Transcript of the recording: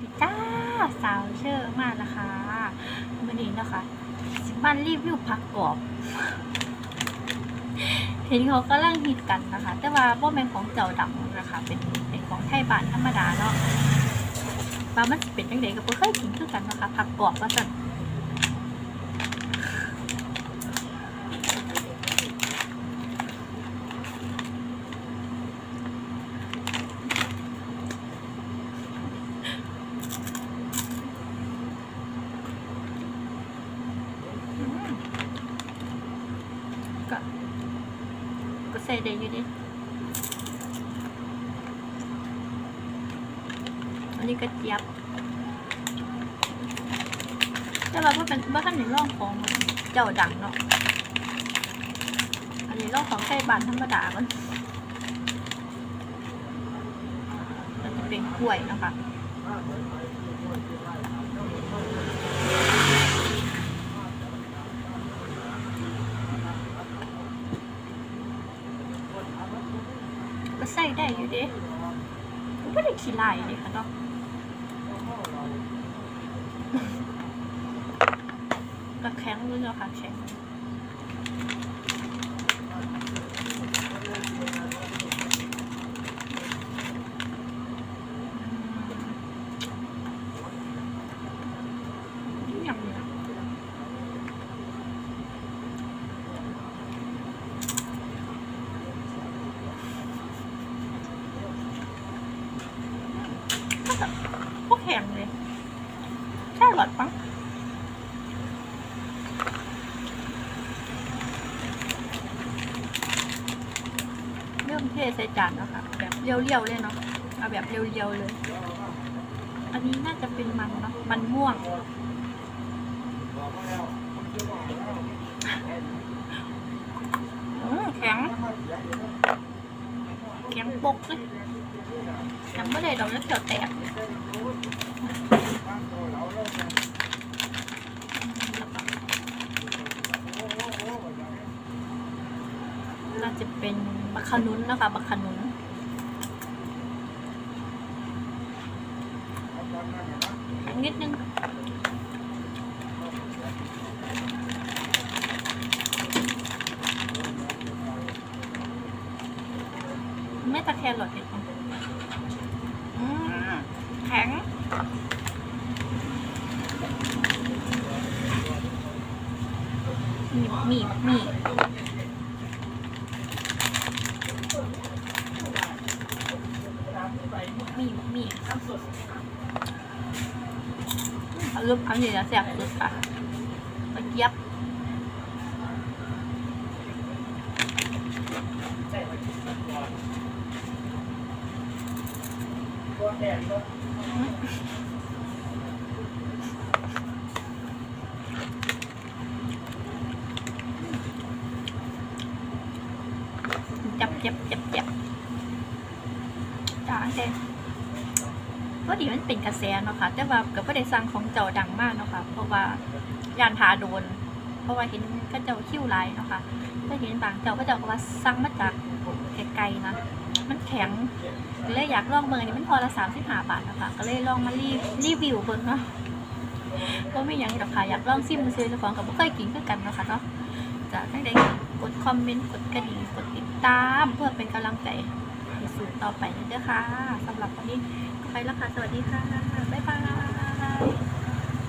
ดีจ้าสาวเชื่อมากนะคะมื่อนี้นะคะสิบ้านรีวิวผักกรอบ เห็นเขากำลังฮิตกันนะคะ แต่ว่าบ่แม่นของเจ้าดำนะคะ เป็นเป็นของไทยบ้านธรรมดาเนาะว่ามันเป็นยังไดก็บ่เคยกินคือกันนะคะผักกรอบว่าซั่น ก็ ก็ใส่ได้อยู่ดิอันนี้กระเจี๊ยบ แต่ว่าเพื่เป็นว่าขั้นในร่องของเจ้าดังเนาะ อันนี้ร่องของไทยบานธรรมดามันมันเป็นกล้วยนะคะ ก็ใส่ได้อยู่เดิมันก็ได้ขี้ลายเลยค่ะเนาะก็แข็งเลยเนาะค่ะแข็งอืมอย่างนี้ก็แบบพวกแข็งเลยแค่ หลอดปังเริ่มเทใส่จานแล้วค่ะแบบเรียวๆเลยเนาะเอาแบบเรียวๆเลย อันนี้น่าจะเป็นมันเนาะมันม่วง แข็ง แข็งปกเลยแข็งไม่ได้ดอกแล้วเขียวแตก น่าจะเป็นบักขนุนนะคะบักขนุนแข็งนิดนึงไม่ตะแครอกเห็นไหมอืมแข็งมีมีมีมีมี เอารูปอันนี้จะแสบสุดค่ะตะเกียบจับจับจับจับจ้าเด้ก็ดีมันเป็นกระแสเนาะค่ะแต่ว่าก็ไม่ได้สั่งของเจ้าดังมากเนาะค่ะเพราะว่ายานทาโดน เพราะว่าเห็นก็เจ้าคิ้วลายเนาะค่ะก็เห็นบางเจ้าก็เจ้าก็ว่าสั่งมาจากไกลๆนะมันแข็งก็เลยอยากลองเบอร์นี้มันพอละสามสิบห้าบาทนะคะก็เลยลองมารีรีวิวเบิ่งเนาะก็ไม่หยังหรอกค่ะอยากลองซิมมือซื้อเจ้าของกับไม่เคยกินคือกันเนาะคะเนาะจะได้ได้กดคอมเมนต์กดกระดิ่งกดติดตาม เพื่อเป็นกำลังใจให้สูตรต่อไปเด้อค่ะสำหรับวันนี้ ไปแล้วค่ะ สวัสดีค่ะ บ๊ายบาย